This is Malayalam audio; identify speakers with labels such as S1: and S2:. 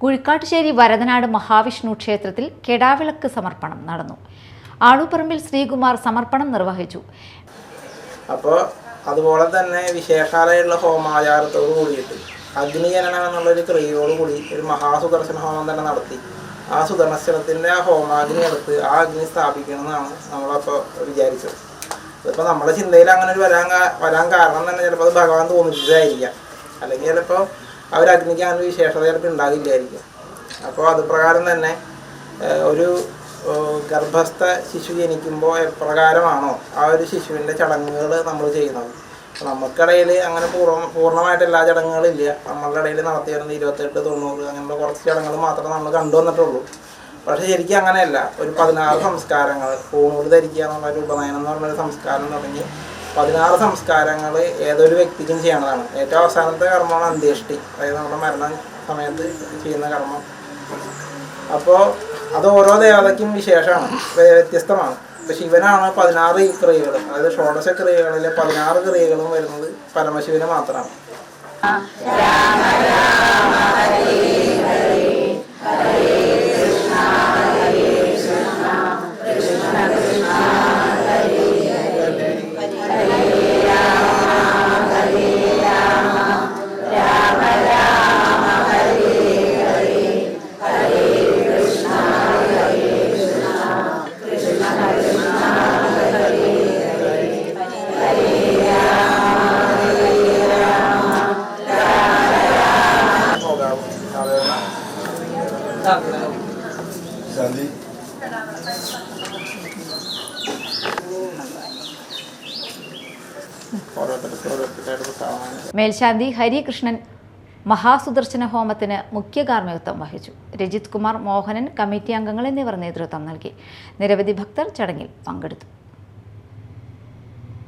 S1: കുഴിക്കാട്ടുശ്ശേരി വരതനാട് മഹാവിഷ്ണു ക്ഷേത്രത്തിൽ കെടാവിളക്ക് സമർപ്പണം നടന്നു. ആളുപറമ്പിൽ ശ്രീകുമാർ സമർപ്പണം നിർവഹിച്ചു.
S2: അപ്പോൾ അതുപോലെ തന്നെ വിശേഷാലയുള്ള ഹോമാചാരത്തോട് കൂടിയിട്ട് അഗ്നിജനനം എന്നുള്ളൊരു ക്രിയയോട് കൂടി ഒരു മഹാസുദർശന ഹോമം തന്നെ നടത്തി. ആ സുദർശനത്തിന്റെ ആ ഹോമാഗ്നി എടുത്ത് ആ അഗ്നി സ്ഥാപിക്കണമെന്നാണ് നമ്മളപ്പോൾ വിചാരിച്ചത്. ഇതിപ്പോൾ നമ്മുടെ ചിന്തയിൽ അങ്ങനെ ഒരു വരാൻ വരാൻ കാരണം തന്നെ ചിലപ്പോൾ അത് ഭഗവാൻ തോന്നിച്ചതായിരിക്കാം അല്ലെങ്കിൽ ചിലപ്പോൾ ഒരു അഗ്നിക്ക് അങ്ങനെ വിശേഷത ഉണ്ടാകില്ലായിരിക്കും അപ്പോൾ അത് പ്രകാരം തന്നെ ഒരു ഗർഭസ്ഥ ശിശു ജനിക്കുമ്പോൾ എപ്രകാരമാണോ ആ ഒരു ശിശുവിന്റെ ചടങ്ങുകൾ നമ്മൾ ചെയ്യുന്നത്? നമുക്കിടയിൽ അങ്ങനെ പൂർണ പൂർണമായിട്ട് എല്ലാ ചടങ്ങുകളും ഇല്ല. നമ്മളുടെ ഇടയിൽ നടത്തി വരുന്ന ഇരുപത്തെട്ട് തൊണ്ണൂറ് അങ്ങനെയുള്ള കുറച്ച് ചടങ്ങുകൾ മാത്രമേ നമ്മൾ കണ്ടുവന്നിട്ടുള്ളൂ പക്ഷേ ശരിക്കും അങ്ങനെയല്ല. ഒരു പതിനാറ് സംസ്കാരങ്ങൾ പൂണൂർ ധരിക്കുക എന്നുള്ള ഒരു ഉപനയനം എന്ന് പറഞ്ഞൊരു സംസ്കാരം തുടങ്ങി പതിനാറ് സംസ്കാരങ്ങൾ ഏതൊരു വ്യക്തിക്കും ചെയ്യണതാണ്. ഏറ്റവും അവസാനത്തെ കർമ്മമാണ് അന്ത്യേഷ്ടി. അതായത് നമ്മുടെ മരണ സമയത്ത് ചെയ്യുന്ന കർമ്മം. അപ്പോൾ അത് ഓരോ ദേവതയ്ക്കും വിശേഷമാണ്. വ്യ- വ്യത്യസ്തമാണ്. ഇപ്പം ശിവനാണ് പതിനാറ് ക്രിയകൾ അതായത് ഷോഡശ ക്രിയകളിലെ പതിനാറ് ക്രിയകളും വരുന്നത് പരമശിവന് മാത്രമാണ്.
S3: ശാന്തി
S1: മേൽശാന്തി ഹരികൃഷ്ണൻ മഹാസുദർശന ഹോമത്തിന് മുഖ്യ കാർമ്മികത്വം വഹിച്ചു. രജിത് കുമാർ മോഹനൻ കമ്മിറ്റി അംഗങ്ങൾ എന്നിവർ നേതൃത്വം നൽകി. നിരവധി ഭക്തർ ചടങ്ങിൽ പങ്കെടുത്തു.